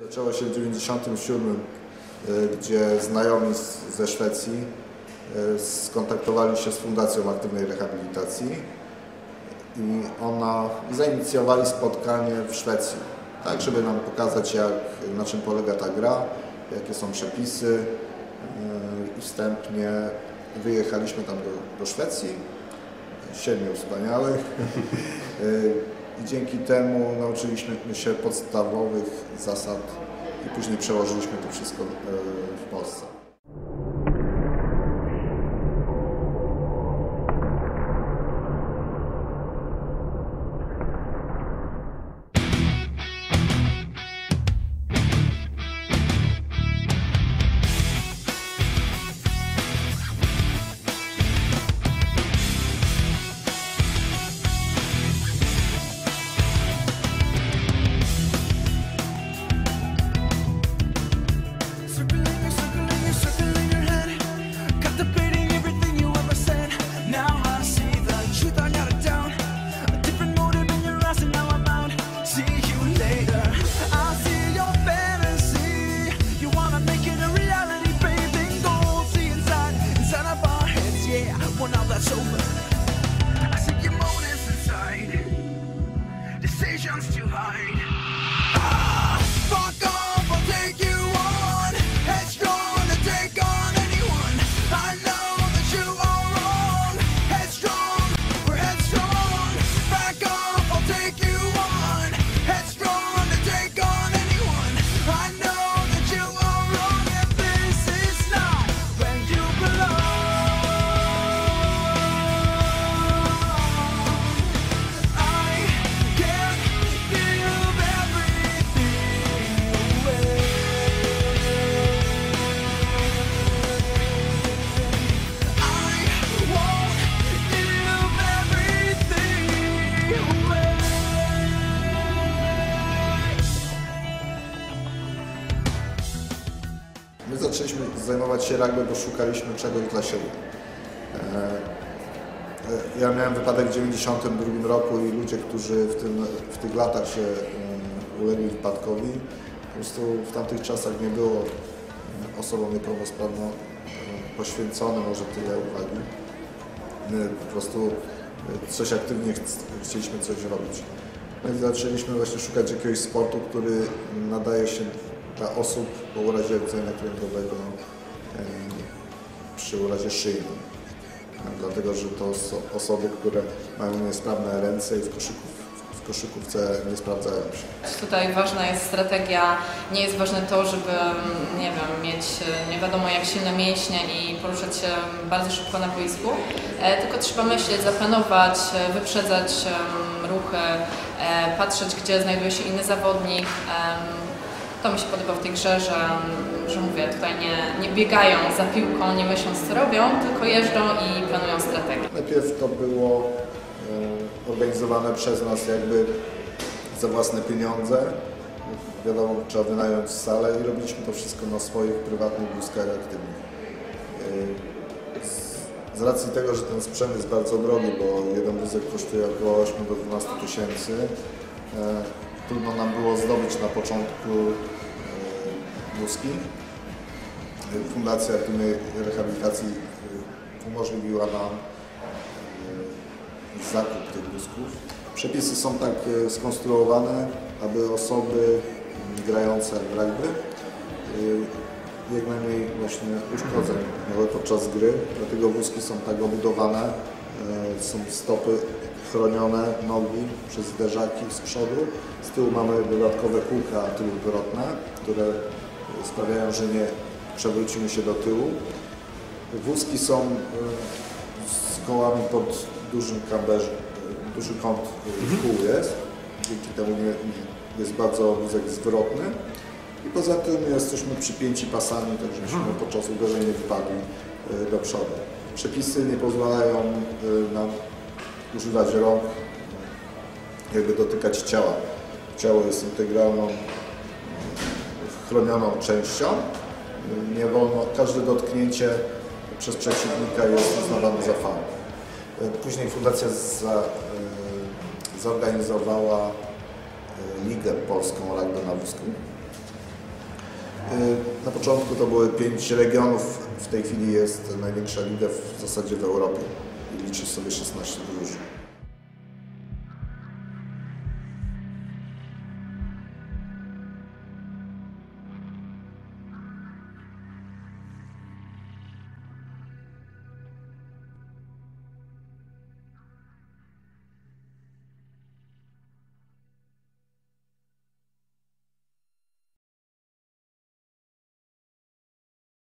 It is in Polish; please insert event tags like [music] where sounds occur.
Zaczęło się w 1997, gdzie znajomi z- ze Szwecji e, skontaktowali się z Fundacją Aktywnej Rehabilitacji i ona zainicjowali spotkanie w Szwecji, tak żeby nam pokazać jak, na czym polega ta gra, jakie są przepisy e, wstępnie wyjechaliśmy tam do, do Szwecji, siedmiu wspaniałych. [laughs] E, i dzięki temu nauczyliśmy się podstawowych zasad i później przełożyliśmy to wszystko e, w Polsce. My zaczęliśmy zajmować się rugby, bo szukaliśmy czegoś dla siebie. E, e, Ja miałem wypadek w 92 roku i ludzie, którzy w, tym, w tych latach się e, ulegli wypadkowi, po prostu w tamtych czasach nie było e, osobom niepełnosprawną e, poświęcone może tyle uwagi. My po prostu coś aktywnie chc- chcieliśmy coś robić. No i zaczęliśmy właśnie szukać jakiegoś sportu, który nadaje się dla osób po urazie rdzenia kręgowego przy urazie szyjnym. E, Dlatego, że to osoby, które mają niesprawne ręce i w, koszyków, w koszykówce nie sprawdzają się. Tutaj ważna jest strategia, nie jest ważne to, żeby, nie wiem, mieć e, nie wiadomo jak silne mięśnie i poruszać się bardzo szybko na boisku, e, tylko trzeba myśleć, zaplanować, wyprzedzać ruchy, patrzeć, gdzie znajduje się inny zawodnik. To mi się podoba w tej grze, że, że mówię, tutaj nie, nie biegają za piłką, nie myśląc co robią, tylko jeżdżą i planują strategię. Najpierw to było e, organizowane przez nas jakby za własne pieniądze. Wiadomo, trzeba wynająć salę i robiliśmy to wszystko na swoich prywatnych wózkach aktywnych. E, z- Z racji tego, że ten sprzęt jest bardzo drogi, bo jeden wózek kosztuje około 8 do 12 tysięcy, e, trudno nam było zdobyć na początku e, wózki. Fundacja Aktywnej Rehabilitacji y, umożliwiła nam y, zakup tych wózków. Przepisy są tak skonstruowane, aby osoby mm, grające w rugby jak najmniej właśnie uszkodzeń miały podczas gry, dlatego wózki są tak obudowane, są stopy chronione, nogi przez zderzaki z przodu. Z tyłu mamy dodatkowe kółka tyłowrotne, które sprawiają, że nie przewrócimy się do tyłu. Wózki są y, z kołami pod dużym kamberze, duży kąt y, kół jest, dzięki temu nie, jest bardzo wózek zwrotny. I poza tym jesteśmy przypięci pasami, tak żebyśmy podczas uderzenia nie wypadli y, do przodu. Przepisy nie pozwalają nam używać rąk, jakby dotykać ciała. Ciało jest integralną, chronioną częścią. Nie wolno, każde dotknięcie przez przeciwnika jest uznawane za faul. Później fundacja za, e, zorganizowała e, Ligę Polską Rugby na wózku. Na początku to były pięć regionów, w tej chwili jest największa liga w zasadzie w Europie или часов 16 ночи.